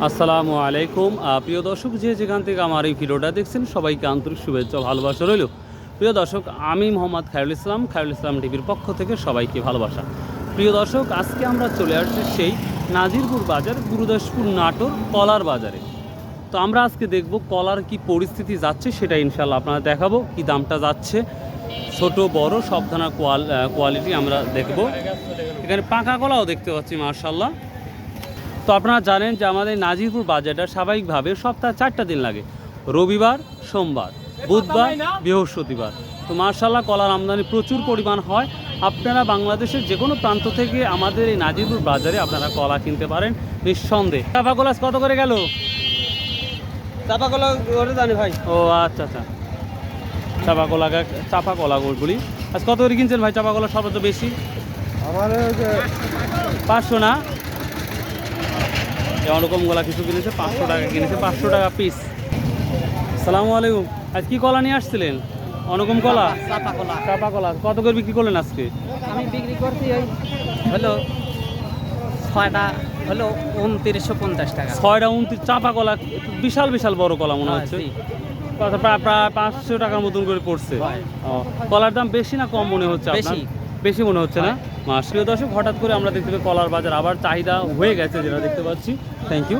আসসালামু আলাইকুম। প্রিয় দর্শক, যে যেখান থেকে আমার এই ভিডিওটা দেখছেন, সবাইকে আন্তরিক শুভেচ্ছা ভালোবাসা রইল। প্রিয় দর্শক, আমি মোহাম্মদ খায়রুল ইসলাম খায়রুল ইসলাম টিভির পক্ষ থেকে সবাইকে ভালোবাসা। প্রিয় দর্শক, আজকে আমরা চলে আসছি সেই নাজিরপুর বাজার, গুরুদাসপুর নাটোর, কলার বাজারে। তো আমরা আজকে দেখব কলার কি পরিস্থিতি যাচ্ছে, সেটা ইনশাল্লাহ আপনারা দেখাবো, কি দামটা যাচ্ছে। ছোট, বড় সব ধরনের কোয়াল- কোয়ালিটি আমরা দেখব। এখানে পাকা কলাও দেখতে পাচ্ছি মার্শাল্লাহ তো আপনারা জানেন যে আমাদের নাজিরপুর বাজারটা স্বাভাবিকভাবে সপ্তাহে চারটা দিন লাগে। রবিবার সোমবার বুধবার বৃহস্পতিবার। তো মার্শাল্লাহ কলার আমদানি প্রচুর পরিমাণ হয়। আপনারা বাংলাদেশের যে কোনো প্রান্ত থেকে আমাদের এই নাজিরপুর বাজারে আপনারা কলা কিনতে পারেন নিঃসন্দেহে। চাপা কলাস কত করে গেল? চাপা কলা জানি ভাই। ও আচ্ছা আচ্ছা। চাপা কলা চাপা কলা বলি আজ কত করে কিনছেন ভাই চাপা কলা সর্বোচ্চ বেশি? আমার পাঁচশো না? এই অনুকম গলা কিছু কিনেছে পাঁচশো টাকা কিনেছে পাঁচশো টাকা পিস সালামু আলাইকুম। আজ কি কলা নিয়ে আসছিলেন? অনুকম কলা? চাপা কলা। চাপা কলা। কত করে বিক্রি করলেন আজকে? আমি বিক্রি করছি ওই হলো ছয়টা হলো উনত্রিশশো পঞ্চাশ টাকা। ছয়টা উনত্রিশ চাপা কলা বিশাল বিশাল বড় কলা মনে হ্যাঁ, হচ্ছে। প্রায় প্রায় পাঁচশো টাকার মতন করে পড়ছে। কলার দাম বেশি না কম মনে হচ্ছে বেশি। বেশি মনে হচ্ছে না? প্রিয় দর্শক হঠাৎ করে আমরা দেখতে পাই কলার বাজার আবার চাহিদা হয়ে গেছে যেটা দেখতে পাচ্ছি। থ্যাংক ইউ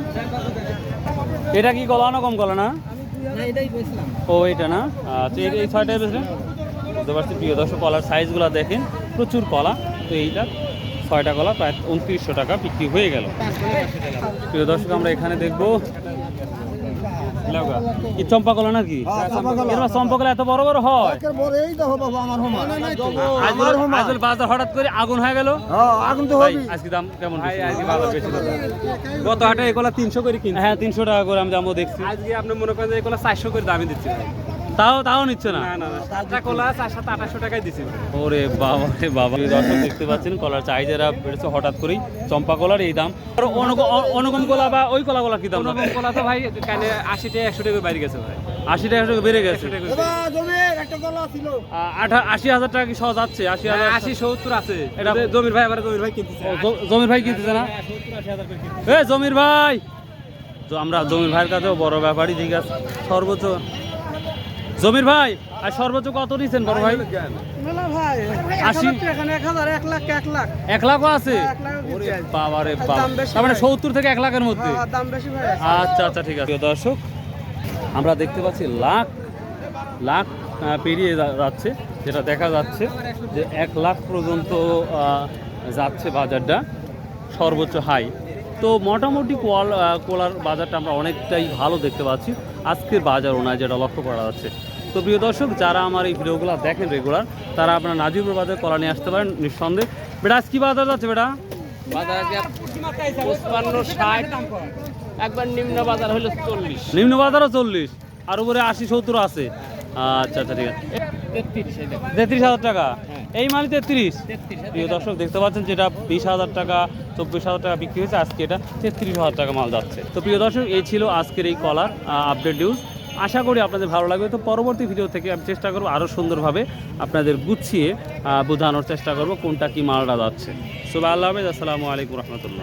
এটা কি কলা না কম কলা না? ও এটা না? আচ্ছা এই- ছয়টায় বেশি বুঝতে পারছি প্রিয় দর্শক কলার সাইজগুলো দেখেন প্রচুর কলা। তো এইটা ছয়টা কলা প্রায় উনত্রিশশো টাকা বিক্রি হয়ে গেল। প্রিয় দর্শক আমরা এখানে দেখব কি চম্পা কলা নাকি চম্পা কলা এত বড় বড় হয়? আজকাল বাজার হঠাৎ করে আগুন হয়ে গেল? আগুন তো আজকে দাম কেমন ভাই আজকে বেশি গত হাটে এগুলা তিনশো করে কিনে হ্যাঁ তিনশো টাকা করে আমি দামও দেখছি। আজকে আপনি মনে করেন যে এগুলো চারশো করে দামে দিচ্ছি। তাও তাও নিচ্ছে না? না না না। কলা আঠাশশো টাকায় ওরে বাবা রে বাবা। দর্শক দেখতে পাচ্ছেন কলার চাহিদারা বেড়েছে হঠাৎ করেই চম্পা কলার এই দাম। অনুগম কলা বা ওই কলা কলা কি দাম? রকম কলা তো ভাই কানে আশি টাকা একশো টাকা বাইরে গেছে ভাই। আশি টাকা করে বেড়ে গেছে। একশো টাকা আঠা আশি হাজার টাকা কি যাচ্ছে আশি হাজার আশি সত্তর আছে। এটা- জমির ভাই আবার জমির ভাই কিনতেছে। জমির ভাই কিনতেছে না। এ জমির ভাই! তো আমরা জমির ভাইয়ের কাছেও বড় ব্যাপারই ঠিক আছে সর্বোচ্চ জমির ভাই আর সর্বোচ্চ কত নিচ্ছেন বড় ভাই? আশি? এখানে এক লাখও আছে? লাখ বাবা রে বাবা। তার মানে। সত্তর থেকে এক লাখের মধ্যে? দাম বেশি ভাই। আচ্ছা আচ্ছা ঠিক আছে। দর্শক আমরা দেখতে পাচ্ছি লাখ লাখ পেরিয়ে যাচ্ছে যেটা দেখা যাচ্ছে যে এক লাখ পর্যন্ত যাচ্ছে বাজারটা সর্বোচ্চ হাই। তো মোটামুটি কোয়াল কোলার বাজারটা আমরা অনেকটাই ভালো দেখতে পাচ্ছি। আজকের বাজার ওনায় যেটা লক্ষ্য করা যাচ্ছে। তো প্রিয় দর্শক যারা আমার এই ভিডিওগুলো দেখেন রেগুলার তারা আপনার নাজিপুর বাজার কলা নিয়ে আসতে পারেন নিঃসন্দেহে। বেটা আজ কি বাজার যাচ্ছে বেটা? একবার নিম্ন বাজার হলো চল্লিশ। নিম্ন বাজারও চল্লিশ আর উপরে আশি সত্তর আছে। আচ্ছা আচ্ছা ঠিক আছে। তেত্রিশ হাজার টাকা? এই মালই তেত্রিশ? প্রিয় দর্শক দেখতে পাচ্ছেন যেটা বিশ হাজার টাকা চব্বিশ হাজার টাকা বিক্রি হয়েছে আজকে এটা তেত্রিশ হাজার টাকা মাল যাচ্ছে। তো প্রিয় দর্শক এই ছিল আজকের এই কলার আপডেট নিউজ আশা করি আপনাদের ভালো লাগবে। তো পরবর্তী ভিডিও থেকে আমি চেষ্টা করব আরও সুন্দরভাবে আপনাদের গুছিয়ে বোঝানোর চেষ্টা করব কোনটা কি মালটা যাচ্ছে। সবাই আল্লাহ হাফেজ। আসসালামু আলাইকুম রহমতুল্লাহ।